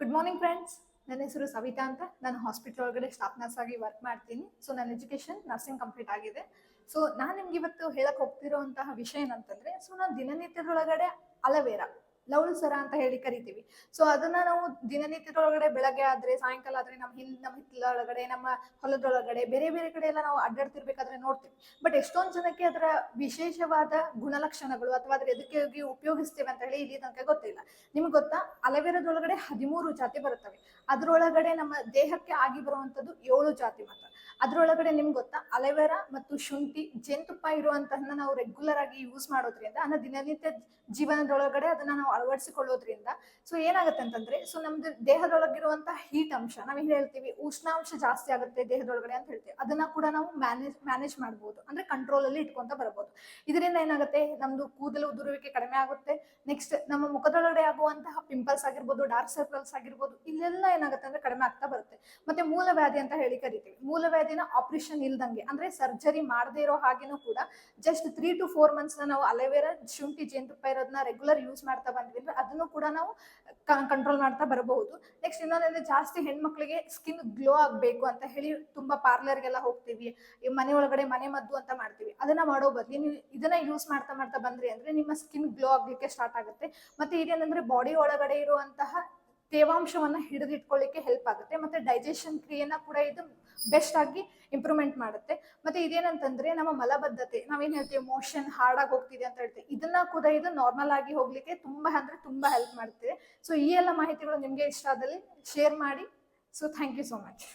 Good morning friends ನನ್ನ ಹೆಸರು ಸವಿತಾ ಅಂತ. ನಾನು ಹಾಸ್ಪಿಟಲ್ ಒಳಗಡೆ ಸ್ಟಾಫ್ ನರ್ಸ್ ಆಗಿ ವರ್ಕ್ ಮಾಡ್ತೀನಿ. ಸೊ ನನ್ನ ಎಜುಕೇಶನ್ ನರ್ಸಿಂಗ್ ಕಂಪ್ಲೀಟ್ ಆಗಿದೆ. ಸೊ ನಾನು ನಿಮ್ಗೆ ಇವತ್ತು ಹೇಳಕ್ ಹೋಗ್ತಿರೋಂತಹ ವಿಷಯ ಏನಂತಂದ್ರೆ ಸೊ ನಾನು ದಿನನಿತ್ಯದೊಳಗಡೆ ಅಲವೇರಾ. ಲವಳು ಸರ ಅಂತ ಹೇಳಿ ಕರಿತೀವಿ. ಸೊ ಅದನ್ನ ನಾವು ದಿನನಿತ್ಯದೊಳಗಡೆ ಬೆಳಗ್ಗೆ ಆದ್ರೆ, ಸಾಯಂಕಾಲ ಆದ್ರೆ ನಮ್ಮ ಹಿಲ್ ನಮ್ಮ ಹಿತ್ತಲೊಳಗಡೆ, ನಮ್ಮ ಹೊಲದೊಳಗಡೆ, ಬೇರೆ ಬೇರೆ ಕಡೆ ಎಲ್ಲ ನಾವು ಅಡ್ಡಾಡ್ತಿರ್ಬೇಕಾದ್ರೆ ನೋಡ್ತೀವಿ. ಬಟ್ ಎಷ್ಟೊಂದು ಜನಕ್ಕೆ ಅದರ ವಿಶೇಷವಾದ ಗುಣಲಕ್ಷಣಗಳು ಅಥವಾ ಅದ್ರ ಎದಕ್ಕೆ ಉಪಯೋಗಿಸ್ತೇವೆ ಅಂತ ಹೇಳಿ ಇಲ್ಲಿ ತನಕ ಗೊತ್ತಿಲ್ಲ. ನಿಮ್ಗೆ ಗೊತ್ತಾ? ಅಲವೇರದೊಳಗಡೆ ಹದಿಮೂರು ಜಾತಿ ಬರುತ್ತವೆ. ಅದರೊಳಗಡೆ ನಮ್ಮ ದೇಹಕ್ಕೆ ಆಗಿ ಬರುವಂತದ್ದು ಏಳು ಜಾತಿ ಮಾತ್ರ. ಅದ್ರೊಳಗಡೆ ನಿಮ್ಗೆ ಗೊತ್ತಾ? ಅಲೆವೆರಾ ಮತ್ತು ಶುಂಠಿ ಜೇನುತುಪ್ಪ ಇರುವಂತಹನ್ನ ನಾವು ರೆಗ್ಯುಲರ್ ಆಗಿ ಯೂಸ್ ಮಾಡೋದ್ರಿಂದ ಅನ್ನ ದಿನನಿತ್ಯ ಜೀವನದೊಳಗಡೆ ಅದನ್ನ ನಾವು ಅಳವಡಿಸಿಕೊಳ್ಳೋದ್ರಿಂದ ಸೊ ಏನಾಗುತ್ತೆ ಅಂತಂದ್ರೆ ಸೊ ನಮ್ದು ದೇಹದೊಳಗಿರುವಂತಹ ಹೀಟ್ ಅಂಶ, ನಾವು ಹೇಳ್ತೀವಿ? ಉಷ್ಣಾಂಶ ಜಾಸ್ತಿ ಆಗುತ್ತೆ ದೇಹದೊಳಗಡೆ ಅಂತ ಹೇಳ್ತೀವಿ. ಅದನ್ನ ಕೂಡ ನಾವು ಮ್ಯಾನೇಜ್ ಮ್ಯಾನೇಜ್ ಮಾಡ್ಬೋದು. ಅಂದ್ರೆ ಕಂಟ್ರೋಲ್ ಅಲ್ಲಿ ಇಟ್ಕೊಂತ ಬರ್ಬೋದು. ಇದರಿಂದ ಏನಾಗುತ್ತೆ? ನಮ್ದು ಕೂದಲು ಉದುರುವಿಕೆ ಕಡಿಮೆ ಆಗುತ್ತೆ. ನೆಕ್ಸ್ಟ್ ನಮ್ಮ ಮುಖದೊಳಗಡೆ ಆಗುವಂತಹ ಪಿಂಪಲ್ಸ್ ಆಗಿರ್ಬೋದು ಡಾರ್ಕ್ ಸರ್ಕಲ್ಸ್ ಆಗಿರ್ಬೋದು, ಇಲ್ಲೆಲ್ಲ ಏನಾಗುತ್ತೆ ಅಂದ್ರೆ ಕಡಿಮೆ ಆಗ್ತಾ ಬರುತ್ತೆ. ಮತ್ತೆ ಮೂಲವ್ಯಾಧಿ ಅಂತ ಹೇಳಿ ಕರಿತೀವಿ. ಮೂಲವ್ಯಾಧಿನ ಆಪರೇಷನ್ ಇಲ್ದಂಗೆ, ಅಂದ್ರೆ ಸರ್ಜರಿ ಮಾಡದೇ ಇರೋ ಹಾಗೇನೂ ಕೂಡ just three to four months ನಾವು ಅಲೆವೇರಾ ಶುಂಠಿ, ಜೇನುತುಪ್ಪ ಇರೋದನ್ನ ರೆಗ್ಯುಲರ್ ಯೂಸ್ ಮಾಡ್ತಾ ಬಂದ್ವಿ ಅಂದ್ರೆ ಅದನ್ನು ಕೂಡ ನಾವು ಕಂಟ್ರೋಲ್ ಮಾಡ್ತಾ ಬರಬಹುದು. ನೆಕ್ಸ್ಟ್ ಇನ್ನೊಂದ್ರೆ ಜಾಸ್ತಿ ಹೆಣ್ಮಕ್ಳಿಗೆ ಸ್ಕಿನ್ ಗ್ಲೋ ಆಗ್ಬೇಕು ಅಂತ ಹೇಳಿ ತುಂಬಾ ಪಾರ್ಲರ್ಗೆಲ್ಲ ಹೋಗ್ತೀವಿ ಮನೆ ಒಳಗಡೆ ಮನೆ ಮದ್ದು ಅಂತ ಮಾಡ್ತೀವಿ. ಅದನ್ನ ಮಾಡೋ ಬದ್ಲಿ ನೀವು ಇದನ್ನ ಯೂಸ್ ಮಾಡ್ತಾ ಮಾಡ್ತಾ ಬಂದ್ರಿ ಅಂದ್ರೆ ನಿಮ್ಮ ಸ್ಕಿನ್ ಗ್ಲೋ ಆಗ್ಲಿಕ್ಕೆ ಸ್ಟಾರ್ಟ್ ಆಗುತ್ತೆ. ಮತ್ತೆ ಇದೇನಂದ್ರೆ ಬಾಡಿ ಒಳಗಡೆ ಇರುವಂತಹ ತೇವಾಂಶವನ್ನ ಹಿಡಿದಿಟ್ಕೊಳ್ಳಿಕ್ಕೆ ಹೆಲ್ಪ್ ಆಗುತ್ತೆ. ಮತ್ತೆ ಡೈಜೆಷನ್ ಕ್ರಿಯೆನ ಕೂಡ ಇದು ಬೆಸ್ಟ್ ಆಗಿ ಇಂಪ್ರೂವ್ಮೆಂಟ್ ಮಾಡುತ್ತೆ. ಮತ್ತೆ ಇದೇನಂತಂದ್ರೆ ನಮ್ಮ ಮಲಬದ್ಧತೆ, ನಾವೇನ್ ಹೇಳ್ತೀವಿ ಮೋಷನ್ ಹಾರ್ಡ್ ಆಗಿ ಹೋಗ್ತಿದೆ ಅಂತ ಹೇಳ್ತೀವಿ. ಇದನ್ನ ಕೂಡ ಇದು ನಾರ್ಮಲ್ ಆಗಿ ಹೋಗ್ಲಿಕ್ಕೆ ತುಂಬಾ ಅಂದ್ರೆ ತುಂಬಾ ಹೆಲ್ಪ್ ಮಾಡುತ್ತೆ. ಸೊ ಈ ಎಲ್ಲ ಮಾಹಿತಿಗಳು ನಿಮ್ಗೆ ಇಷ್ಟ ಆದಲ್ಲಿ ಶೇರ್ ಮಾಡಿ. So thank you so much